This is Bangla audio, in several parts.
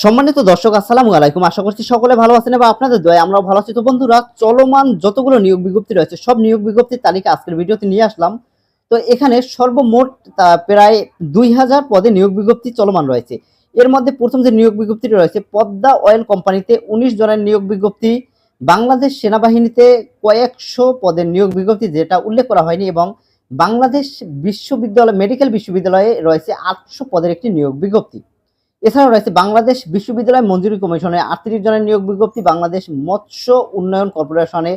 সম্মানিত দর্শক, আসসালামু আলাইকুম। আশা করছি সকলে ভালো আছেন এবং আপনাদের দয়া আমরাও ভালো আছি। তো বন্ধুরা, চলমান যতগুলো নিয়োগ বিজ্ঞপ্তি রয়েছে, সব নিয়োগ বিজ্ঞপ্তির তালিকা আজকের ভিডিওতে নিয়ে আসলাম। তো এখানে সর্বমোট প্রায় দুই হাজার পদে নিয়োগ বিজ্ঞপ্তি চলমান রয়েছে। এর মধ্যে প্রথম যে নিয়োগ বিজ্ঞপ্তিটি রয়েছে, পদ্মা অয়েল কোম্পানিতে উনিশ জনের নিয়োগ বিজ্ঞপ্তি, বাংলাদেশ সেনাবাহিনীতে কয়েকশো পদের নিয়োগ বিজ্ঞপ্তি, যেটা উল্লেখ করা হয়নি, এবং বাংলাদেশ বিশ্ববিদ্যালয়, মেডিকেল বিশ্ববিদ্যালয়ে রয়েছে আটশো পদের একটি নিয়োগ বিজ্ঞপ্তি। এছাড়াও রয়েছে বাংলাদেশ বিশ্ববিদ্যালয় মঞ্জুরি কমিশনে আটত্রিশ জনের নিয়োগ বিজ্ঞপ্তি, বাংলাদেশ মৎস্য উন্নয়ন কর্পোরেশনে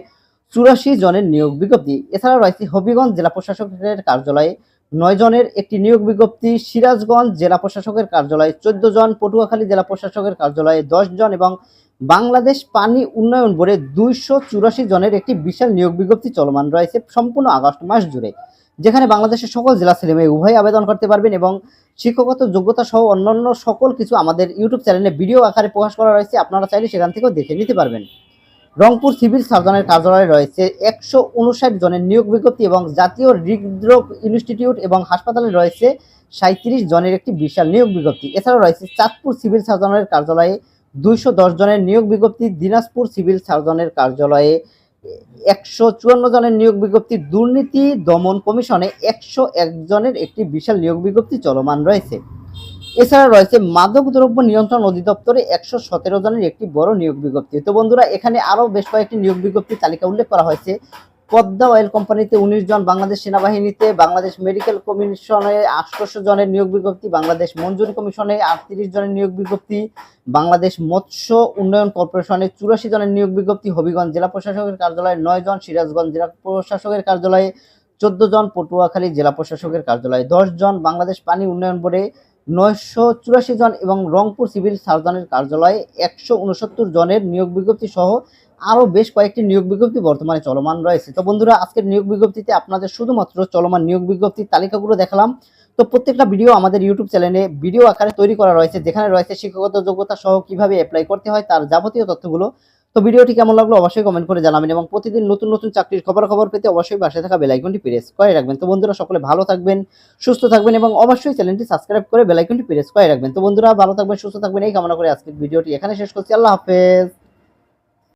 চুরাশি জনের নিয়োগ বিজ্ঞপ্তি। এছাড়াও রয়েছে হবিগঞ্জ জেলা প্রশাসকের কার্যালয়ে নয় জনের একটি নিয়োগ বিজ্ঞপ্তি, সিরাজগঞ্জ জেলা প্রশাসকের কার্যালয়ে চোদ্দ জন, পটুয়াখালী জেলা প্রশাসকের কার্যালয়ে দশ জন এবং বাংলাদেশ পানি উন্নয়ন বোর্ডে দুইশো চুরাশি জনের একটি বিশাল নিয়োগ বিজ্ঞপ্তি চলমান রয়েছে সম্পূর্ণ আগস্ট মাস জুড়ে, যেখানে বাংলাদেশের সকল জেলা ছেলেমেয়ে উভয় আবেদন করতে পারবেন এবং শিক্ষকগত যোগ্যতা সহ অন্যান্য সকল কিছু আমাদের ইউটিউব চ্যানেলে ভিডিও আকারে প্রকাশ করা রয়েছে, আপনারা চাইলে সেখান থেকেও দেখে নিতে পারবেন। রংপুর সিভিল সার্জনের কার্যালয়ে রয়েছে একশো উনষাট জনের নিয়োগ বিজ্ঞপ্তি এবং জাতীয় হৃদরোগ ইনস্টিটিউট এবং হাসপাতালে রয়েছে সাঁত্রিশ জনের একটি বিশাল নিয়োগ বিজ্ঞপ্তি। এছাড়াও রয়েছে চাঁদপুর সিভিল সার্জনের কার্যালয়ে দুইশো দশ জনের নিয়োগ বিজ্ঞপ্তি, দিনাজপুর সিভিল সার্জনের কার্যালয়ে একশো চুয়ান্ন জনের নিয়োগ বিজ্ঞপ্তি, দুর্নীতি দমন কমিশনে একশো এক জনের একটি বিশাল নিয়োগ বিজ্ঞপ্তি চলমান রয়েছে। এছাড়া রয়েছে মাদক দ্রব্য নিয়ন্ত্রণ অধিদপ্তরে একশো সতেরো জনের একটি বড় নিয়োগ বিজ্ঞপ্তি। তো বন্ধুরা, এখানে আরও বেশ কয়েকটি নিয়োগ বিজ্ঞপ্তির তালিকা উল্লেখ করা হয়েছে। পদ্মা অয়েল কোম্পানিতে উনিশ জন, বাংলাদেশ সেনাবাহিনীতে, বাংলাদেশ মেডিকেল কমিশনে আটশোশো জনের নিয়োগ বিজ্ঞপ্তি, বাংলাদেশ মঞ্জুরি কমিশনে আটত্রিশ জনের নিয়োগ বিজ্ঞপ্তি, বাংলাদেশ মৎস্য উন্নয়ন কর্পোরেশনে চুরাশি জনের নিয়োগ বিজ্ঞপ্তি, হবিগঞ্জ জেলা প্রশাসকের কার্যালয়ে নয় জন, সিরাজগঞ্জ জেলা প্রশাসকের কার্যালয়ে চোদ্দ জন, পটুয়াখালী জেলা প্রশাসকের কার্যালয়ে দশ জন, বাংলাদেশ পানি উন্নয়ন বোর্ডে নয়শো চুরাশি জন এবং রংপুর সিভিল সার্জনের কার্যালয়ে একশো উনসত্তর জনের নিয়োগ বিজ্ঞপ্তি সহ আরও বেশ কয়েকটি নিয়োগ বিজ্ঞপ্তি বর্তমানে চলমান রয়েছে। তো বন্ধুরা, আজকের নিয়োগ বিজ্ঞপ্তিতে আপনাদের শুধুমাত্র চলমান নিয়োগ বিজ্ঞপ্তির তালিকাগুলো দেখালাম। তো প্রত্যেকটা ভিডিও আমাদের ইউটিউব চ্যানেলে ভিডিও আকারে তৈরি করা রয়েছে, যেখানে রয়েছে শিক্ষাগত যোগ্যতা সহ কীভাবে অ্যাপ্লাই করতে হয় তার যাবতীয় তথ্যগুলো। তো ভিডিওটি কেমন লাগল অবশ্যই কমেন্ট করে জানাবেন এবং প্রতিদিন নতুন নতুন চাকরির খবর খবর পেতে অবশ্যই পাশে থাকা বেলাইকনটি প্রেস করে রাখবেন। তো বন্ধুরা, সকলে ভালো থাকবেন, সুস্থ থাকবেন এবং অবশ্যই চ্যানেলটি সাবস্ক্রাইব করে বেলাইকনটি প্রেস করে রাখবেন। তো বন্ধুরা, ভালো থাকবেন, সুস্থ থাকবেন, এই কামনা করে আজকের ভিডিওটি এখানে শেষ করছি। আল্লাহ হাফেজ।